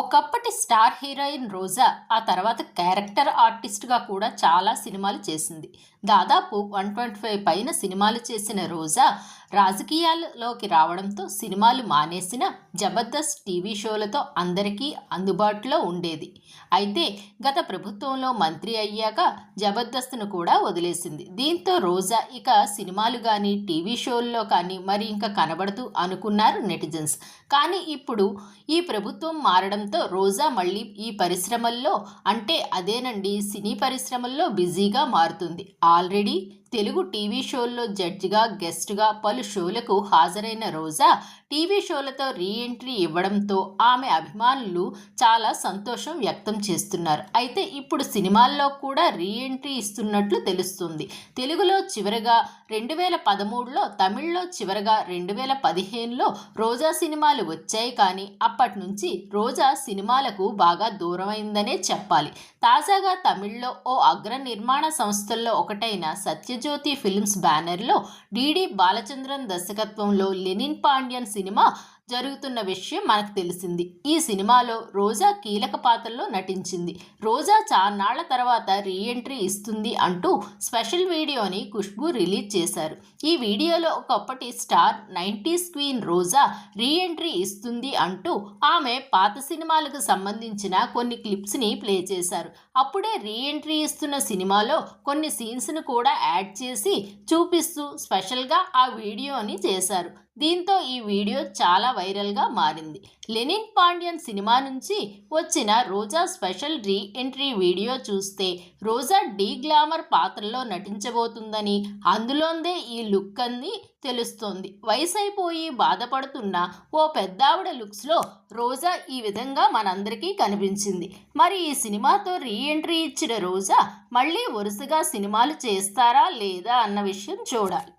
ఒకప్పటి star heroine రోజా ఆ తర్వాత క్యారెక్టర్ ఆర్టిస్ట్గా కూడా చాలా సినిమాలు చేసింది. దాదాపు వన్ ట్వంటీ ఫైవ్ పైన సినిమాలు చేసిన రోజా రాజకీయాల్లోకి రావడంతో సినిమాలు మానేసిన జబర్దస్త్ టీవీ షోలతో అందరికీ అందుబాటులో ఉండేది. అయితే గత ప్రభుత్వంలో మంత్రి అయ్యాక జబర్దస్త్ను కూడా వదిలేసింది. దీంతో రోజా ఇక సినిమాలు కానీ టీవీ షోల్లో కానీ మరి ఇంకా కనబడుతూ అనుకున్నారు నెటిజన్స్. కానీ ఇప్పుడు ఈ ప్రభుత్వం మారడంతో రోజా మళ్ళీ ఈ పరిశ్రమల్లో అంటే అదేనండి సినీ పరిశ్రమల్లో బిజీగా మారుతుంది. ఆల్రెడీ తెలుగు టీవీ షోల్లో జడ్జిగా గెస్ట్గా పలు షోలకు హాజరైన రోజా టీవీ షోలతో రీఎంట్రీ ఇవ్వడంతో ఆమె అభిమానులు చాలా సంతోషం వ్యక్తం చేస్తున్నారు. అయితే ఇప్పుడు సినిమాల్లో కూడా రీఎంట్రీ ఇస్తున్నట్లు తెలుస్తుంది. తెలుగులో చివరగా రెండు వేల పదమూడులో తమిళ్ళో చివరగా రెండు వేల పదిహేనులో రోజా సినిమాలు వచ్చాయి కానీ అప్పటి నుంచి రోజా సినిమాలకు బాగా దూరమైందనే చెప్పాలి. తాజాగా తమిళ్ళో ఓ అగ్ర నిర్మాణ సంస్థల్లో ఒకటైన సత్యజ్యోతి ఫిల్మ్స్ బ్యానర్లో డిడి బాలచంద్రన్ దర్శకత్వంలో లెనిన్ పాండ్యన్ సినిమా జరుగుతున్న విషయం మనకు తెలిసింది. ఈ సినిమాలో రోజా కీలక పాత్రలో నటించింది. రోజా చాన్నాళ్ళ తర్వాత రీఎంట్రీ ఇస్తుంది అంటూ స్పెషల్ వీడియోని ఖుష్బు రిలీజ్ చేశారు. ఈ వీడియోలో ఒకప్పటి star nineties queen Roja re-entry ఇస్తుంది అంటూ ఆమె పాత సినిమాలకు సంబంధించిన కొన్ని క్లిప్స్ని ప్లే చేశారు. అప్పుడే రీఎంట్రీ ఇస్తున్న సినిమాలో కొన్ని సీన్స్ను కూడా యాడ్ చేసి చూపిస్తూ స్పెషల్గా ఆ వీడియోని చేశారు. దీంతో ఈ వీడియో చాలా వైరల్గా మారింది. లెనిన్ పాండ్యన్ సినిమా నుంచి వచ్చిన Roja special re entry video చూస్తే రోజా డీ గ్లామర్ పాత్రలో నటించబోతుందని అందులోందే ఈ లుక్ అని తెలుస్తోంది. వయసైపోయి బాధపడుతున్న ఓ పెద్దావిడ లుక్స్లో రోజా ఈ విధంగా మనందరికీ కనిపించింది. మరి ఈ సినిమాతో రీ ఎంట్రీ ఇచ్చిన రోజా మళ్ళీ వరుసగా సినిమాలు చేస్తారా లేదా అన్న విషయం చూడాలి.